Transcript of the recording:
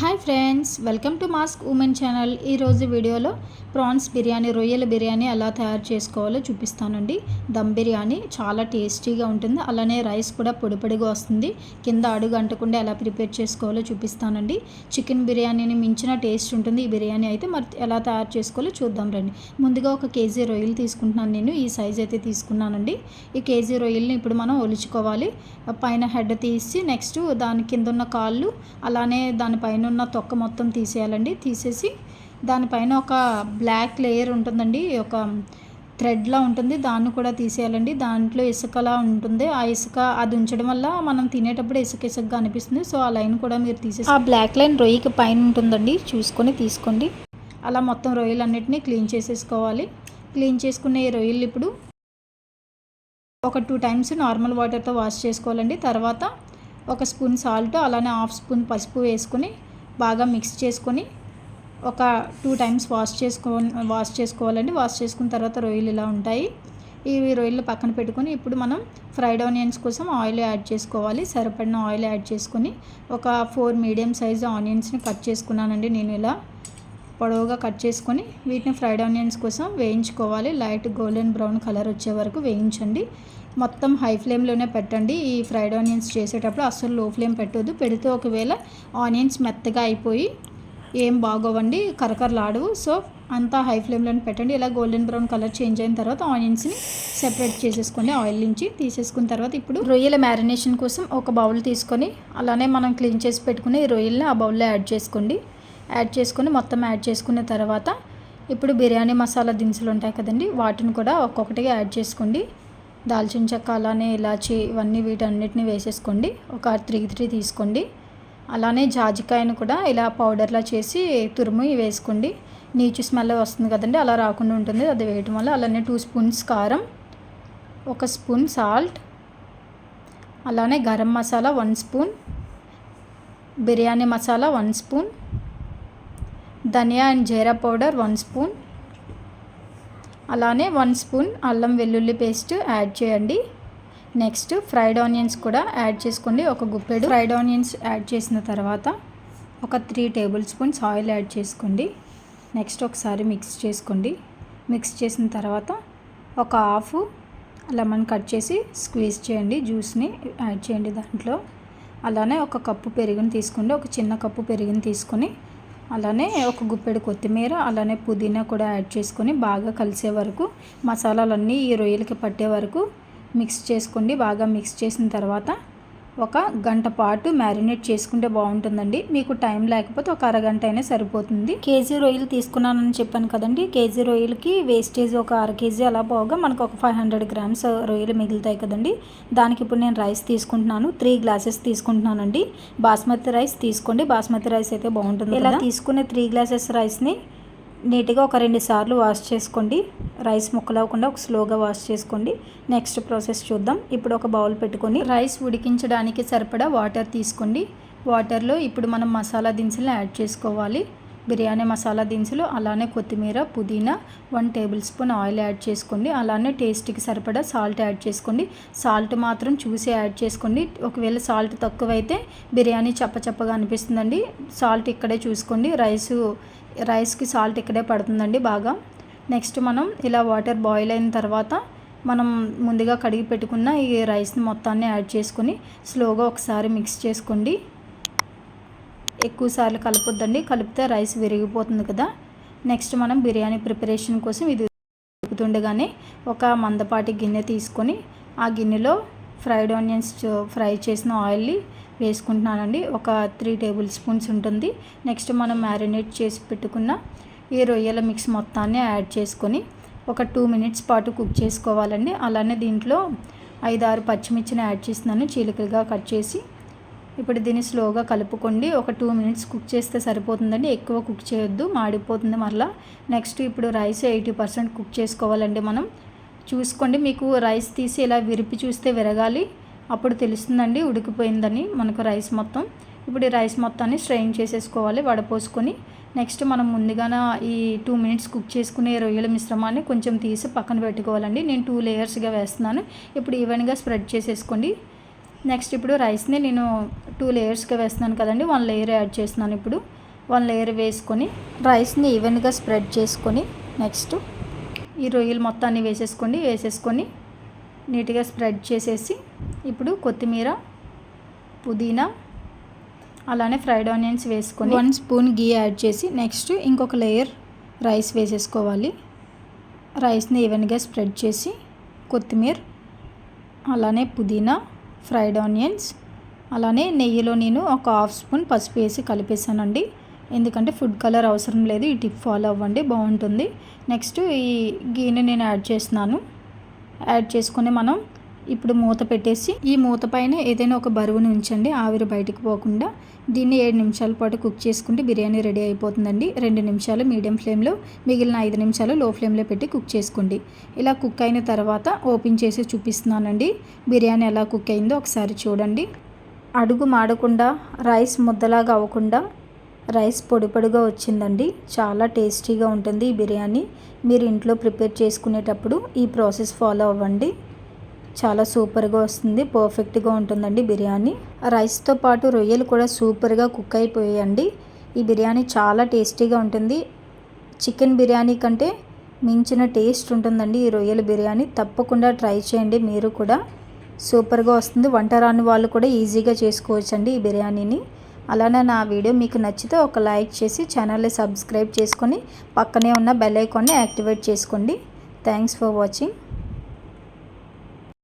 Hi friends welcome to mask women channel. ఈరోజు వీడియోలో prawns biryani రొయ్యల బిర్యానీ ఎలా తయారు చేసుకోవాలో చూపిస్తానండి. దమ్ బిర్యానీ చాలా టేస్టీగా ఉంటుంది. అలానే రైస్ కూడా పొడి పొడిగా వస్తుంది. కింద అడుగు అంటకుండా ఎలా ప్రిపేర్ చేసుకోవాలో చూపిస్తానండి. చికెన్ బిర్యానీని మించిన టేస్ట్ ఉంటుంది. ఈ బిర్యానీ అయితే మరి ఎలా తయారు చేసుకోవాలో చూద్దాం రండి. ముందుగా ఒక కేజీ రొయ్యలు తీసుకుంటున్నాను నేను. ఈ సైజ్ అయితే తీసుకున్నానండి. ఈ కేజీ రొయ్యల్ని ఇప్పుడు మనం ఒలుచుకోవాలి. పైన హెడ్ తీసి నెక్స్ట్ దాని కింద ఉన్న కాళ్ళు అలానే దానిపైన ఉన్న తొక్క మొత్తం తీసేయాలండి. తీసేసి దానిపైన ఒక బ్లాక్ లేయర్ ఉంటుందండి. ఒక థ్రెడ్లా ఉంటుంది. దాన్ని కూడా తీసేయాలండి. దాంట్లో ఇసుకలా ఉంటుంది. ఆ ఇసుక అది ఉంచడం వల్ల మనం తినేటప్పుడు ఇసుక ఇసుకగా అనిపిస్తుంది. సో ఆ లైన్ కూడా మీరు తీసేసి ఆ బ్లాక్ లైన్ రొయ్యకి పైన ఉంటుందండి. చూసుకొని తీసుకోండి. అలా మొత్తం రొయ్యలన్నిటినీ క్లీన్ చేసేసుకోవాలి. క్లీన్ చేసుకున్న ఈ రొయ్యలు ఇప్పుడు ఒక టూ టైమ్స్ నార్మల్ వాటర్తో వాష్ చేసుకోవాలండి. తర్వాత ఒక స్పూన్ సాల్ట్ అలానే హాఫ్ స్పూన్ పసుపు వేసుకొని బాగా మిక్స్ చేసుకొని ఒక టూ టైమ్స్ వాష్ చేసుకో వాష్ చేసుకోవాలండి. వాష్ చేసుకున్న తర్వాత రొయ్యలు ఇలా ఉంటాయి. ఇవి రొయ్యలు పక్కన పెట్టుకొని ఇప్పుడు మనం ఫ్రైడ్ ఆనియన్స్ కోసం ఆయిల్ యాడ్ చేసుకోవాలి. సరిపడిన ఆయిల్ యాడ్ చేసుకొని ఒక ఫోర్ మీడియం సైజు ఆనియన్స్ని కట్ చేసుకున్నానండి నేను ఇలా. పొడవుగా కట్ చేసుకొని వీటిని ఫ్రైడ్ ఆనియన్స్ కోసం వేయించుకోవాలి. లైట్ గోల్డెన్ బ్రౌన్ కలర్ వచ్చే వరకు వేయించండి. మొత్తం హై ఫ్లేమ్లోనే పెట్టండి. ఈ ఫ్రైడ్ ఆనియన్స్ చేసేటప్పుడు అస్సలు లో ఫ్లేమ్ పెట్టొద్దు. పెడితే ఒకవేళ ఆనియన్స్ మెత్తగా అయిపోయి ఏం బాగోవండి కరకరలాడవు. సో అంతా హై ఫ్లేమ్లోనే పెట్టండి. ఇలా గోల్డెన్ బ్రౌన్ కలర్ చేంజ్ అయిన తర్వాత ఆనియన్స్ని సెపరేట్ చేసేసుకోండి. ఆయిల్ నుంచి తీసేసుకున్న తర్వాత ఇప్పుడు రొయ్యల మ్యారినేషన్ కోసం ఒక బౌల్ తీసుకొని అలానే మనం క్లీన్ చేసి పెట్టుకుని ఈ రొయ్యల్ని ఆ బౌల్లో యాడ్ చేసుకోండి. యాడ్ చేసుకొని మొత్తం యాడ్ చేసుకున్న తర్వాత ఇప్పుడు బిర్యానీ మసాలా దినుసులు ఉంటాయి కదండి వాటిని కూడా ఒక్కొక్కటిగా యాడ్ చేసుకోండి. దాల్చిన చెక్క అలానే ఇలాచి ఇవన్నీ వీటన్నిటిని వేసేసుకోండి. ఒక త్రీ త్రీ తీసుకోండి. అలానే జాజికాయను కూడా ఇలా పౌడర్లా చేసి తురుము వేసుకోండి. నీచు స్మెల్ వస్తుంది కదండి అలా రాకుండా ఉంటుంది. అది వేయటం వల్ల అలానే టూ స్పూన్స్ కారం ఒక స్పూన్ సాల్ట్ అలానే garam masala one spoon biryani masala one spoon dhania and jeera powder one spoon అలానే వన్ స్పూన్ అల్లం వెల్లుల్లి పేస్ట్ యాడ్ చేయండి. నెక్స్ట్ ఫ్రైడ్ ఆనియన్స్ కూడా యాడ్ చేసుకోండి. ఒక గుప్పెడు ఫ్రైడ్ ఆనియన్స్ యాడ్ చేసిన తర్వాత ఒక three table spoons oil add చేసుకోండి. నెక్స్ట్ ఒకసారి మిక్స్ చేసుకోండి. మిక్స్ చేసిన తర్వాత ఒక హాఫ్ లెమన్ కట్ చేసి స్క్వీజ్ చేయండి. జ్యూస్ని యాడ్ చేయండి దాంట్లో. అలానే ఒక కప్పు పెరుగుని తీసుకోండి. ఒక చిన్న కప్పు పెరుగుని తీసుకొని అలానే ఒక గుప్పెడు కొత్తిమీర అలానే పుదీనా కూడా యాడ్ చేసుకొని బాగా కలిసే వరకు మసాలాలన్నీ ఈ రొయ్యలకి పట్టే వరకు మిక్స్ చేసుకోండి. బాగా మిక్స్ చేసిన తర్వాత ఒక గంట పాటు మ్యారినేట్ చేసుకుంటే బాగుంటుందండి. మీకు టైం లేకపోతే ఒక అరగంట అయినా సరిపోతుంది. కేజీ రొయ్యలు తీసుకున్నానని చెప్పాను కదండి. కేజీ రొయ్యలకి వేస్టేజ్ ఒక అర కేజీ అలా పోగా మనకు ఒక ఫైవ్ హండ్రెడ్ గ్రామ్స్ రొయ్యలు మిగులుతాయి కదండి. దానికి ఇప్పుడు నేను రైస్ తీసుకుంటున్నాను. త్రీ గ్లాసెస్ తీసుకుంటున్నానండి. బాస్మతి రైస్ తీసుకోండి. బాస్మతి రైస్ అయితే బాగుంటుంది ఇలా తీసుకునే త్రీ గ్లాసెస్ రైస్ని? నీట్గా ఒక రెండు సార్లు వాష్ చేసుకోండి. రైస్ ముక్కలవ్వకుండా ఒక స్లోగా వాష్ చేసుకోండి. నెక్స్ట్ ప్రాసెస్ చూద్దాం. ఇప్పుడు ఒక బౌల్ పెట్టుకొని రైస్ ఉడికించడానికి సరిపడా వాటర్ తీసుకోండి. వాటర్లో ఇప్పుడు మనం మసాలా దినుసులు యాడ్ చేసుకోవాలి. బిర్యానీ మసాలా దినుసులు అలానే కొత్తిమీర పుదీనా one table spoon oil add చేసుకోండి. అలానే టేస్ట్కి సరిపడా సాల్ట్ యాడ్ చేసుకోండి. సాల్ట్ మాత్రం చూసి యాడ్ చేసుకోండి. ఒకవేళ సాల్ట్ తక్కువైతే బిర్యానీ చప్పచప్పగా అనిపిస్తుందండి. సాల్ట్ ఇక్కడే చూసుకోండి. రైసు రైస్కి సాల్ట్ ఇక్కడే పడుతుందండి బాగా. నెక్స్ట్ మనం ఇలా వాటర్ బాయిల్ అయిన తర్వాత మనం ముందుగా కడిగి పెట్టుకున్న ఈ రైస్ని మొత్తాన్ని యాడ్ చేసుకొని స్లోగా ఒకసారి మిక్స్ చేసుకోండి. ఎక్కువసార్లు కలపొద్దండి కలిపితే రైస్ విరిగిపోతుంది కదా. నెక్స్ట్ మనం బిర్యానీ ప్రిపరేషన్ కోసం ఇది ఉడుకుతుండగానే ఒక మందపాటి గిన్నె తీసుకొని ఆ గిన్నెలో ఫ్రైడ్ ఆనియన్స్ ఫ్రై చేసిన ఆయిల్ని వేసుకుంటున్నానండి. ఒక త్రీ టేబుల్ స్పూన్స్ ఉంటుంది. నెక్స్ట్ మనం మ్యారినేట్ చేసి పెట్టుకున్న ఈ రొయ్యల మిక్స్ మొత్తాన్ని యాడ్ చేసుకొని ఒక టూ మినిట్స్ పాటు కుక్ చేసుకోవాలండి. అలానే దీంట్లో ఐదు ఆరు పచ్చిమిర్చిని యాడ్ చేస్తున్నాను. చీలికలుగా కట్ చేసి ఇప్పుడు దీన్ని స్లోగా కలుపుకోండి. ఒక టూ మినిట్స్ కుక్ చేస్తే సరిపోతుందండి. ఎక్కువ కుక్ చేయొద్దు మాడిపోతుంది మరలా. నెక్స్ట్ ఇప్పుడు రైస్ ఎయిటీ పర్సెంట్ కుక్ చేసుకోవాలండి మనం. చూసుకోండి. మీకు రైస్ తీసి ఇలా విరిపి చూస్తే విరగాలి. అప్పుడు తెలుస్తుందండి ఉడికిపోయిందని మనకు రైస్ మొత్తం. ఇప్పుడు ఈ రైస్ మొత్తాన్ని స్ట్రెయిన్ చేసేసుకోవాలి వడపోసుకొని. నెక్స్ట్ మనం ముందుగానే ఈ టూ మినిట్స్ కుక్ చేసుకునే రొయ్యల మిశ్రమాన్ని కొంచెం తీసి పక్కన పెట్టుకోవాలండి. నేను టూ లేయర్స్గా వేస్తున్నాను. ఇప్పుడు ఈవెన్గా స్ప్రెడ్ చేసేసుకోండి. నెక్స్ట్ ఇప్పుడు రైస్ని నేను టూ లేయర్స్గా వేస్తున్నాను కదండి వన్ లేయర్ యాడ్ చేస్తున్నాను ఇప్పుడు. వన్ లేయర్ వేసుకొని రైస్ని ఈవెన్గా స్ప్రెడ్ చేసుకొని నెక్స్ట్ ఈ రొయ్యలు మొత్తాన్ని వేసేసుకోండి వేసేసుకొని నీట్గా స్ప్రెడ్ చేసేసి ఇప్పుడు కొత్తిమీర పుదీనా అలానే ఫ్రైడ్ ఆనియన్స్ వేసుకొని వన్ స్పూన్ గీ యాడ్ చేసి నెక్స్ట్ ఇంకొక లేయర్ రైస్ వేసేసుకోవాలి. రైస్ని ఈవెన్గా స్ప్రెడ్ చేసి కొత్తిమీర అలానే పుదీనా ఫ్రైడ్ ఆనియన్స్ అలానే నెయ్యిలో నేను ఒక హాఫ్ స్పూన్ పసుపు వేసి కలిపేసానండి ఎందుకంటే ఫుడ్ కలర్ అవసరం లేదు ఈ టిప్ ఫాలో అవ్వండి బాగుంటుంది. నెక్స్ట్ ఈ గీని నేను యాడ్ చేస్తున్నాను. యాడ్ చేసుకొని మనం ఇప్పుడు మూత పెట్టేసి ఈ మూత పైన ఏదైనా ఒక బరువును ఉంచండి ఆవిరి బయటకు పోకుండా. దీన్ని ఏడు నిమిషాల పాటు కుక్ చేసుకుంటే బిర్యానీ రెడీ అయిపోతుందండి. రెండు నిమిషాలు మీడియం ఫ్లేమ్లో మిగిలిన ఐదు నిమిషాలు లో ఫ్లేమ్లో పెట్టి కుక్ చేసుకోండి. ఇలా కుక్ అయిన తర్వాత ఓపెన్ చేసి చూపిస్తున్నానండి. బిర్యానీ ఎలా కుక్ అయిందో ఒకసారి చూడండి. అడుగు మాడకుండా రైస్ ముద్దలాగా అవ్వకుండా రైస్ పొడి పొడిగా వచ్చిందండి. చాలా టేస్టీగా ఉంటుంది ఈ బిర్యానీ. మీరు ఇంట్లో ప్రిపేర్ చేసుకునేటప్పుడు ఈ ప్రాసెస్ ఫాలో అవ్వండి. చాలా సూపర్గా వస్తుంది పర్ఫెక్ట్గా ఉంటుందండి బిర్యానీ. రైస్తో పాటు రొయ్యలు కూడా సూపర్గా కుక్ అయిపోయాయండి. ఈ బిర్యానీ చాలా టేస్టీగా ఉంటుంది. చికెన్ బిర్యానీ కంటే మించిన టేస్ట్ ఉంటుందండి ఈ రొయ్యల బిర్యానీ. తప్పకుండా ట్రై చేయండి మీరు కూడా. సూపర్గా వస్తుంది. వంట రాని వాళ్ళు కూడా ఈజీగా చేసుకోవచ్చండి ఈ బిర్యానీని. అలానే నా వీడియో మీకు నచ్చితే ఒక లైక్ చేసి ఛానల్ని సబ్స్క్రైబ్ చేసుకొని పక్కనే ఉన్న బెల్ ఐకాన్ని యాక్టివేట్ చేసుకోండి. Thanks for watching.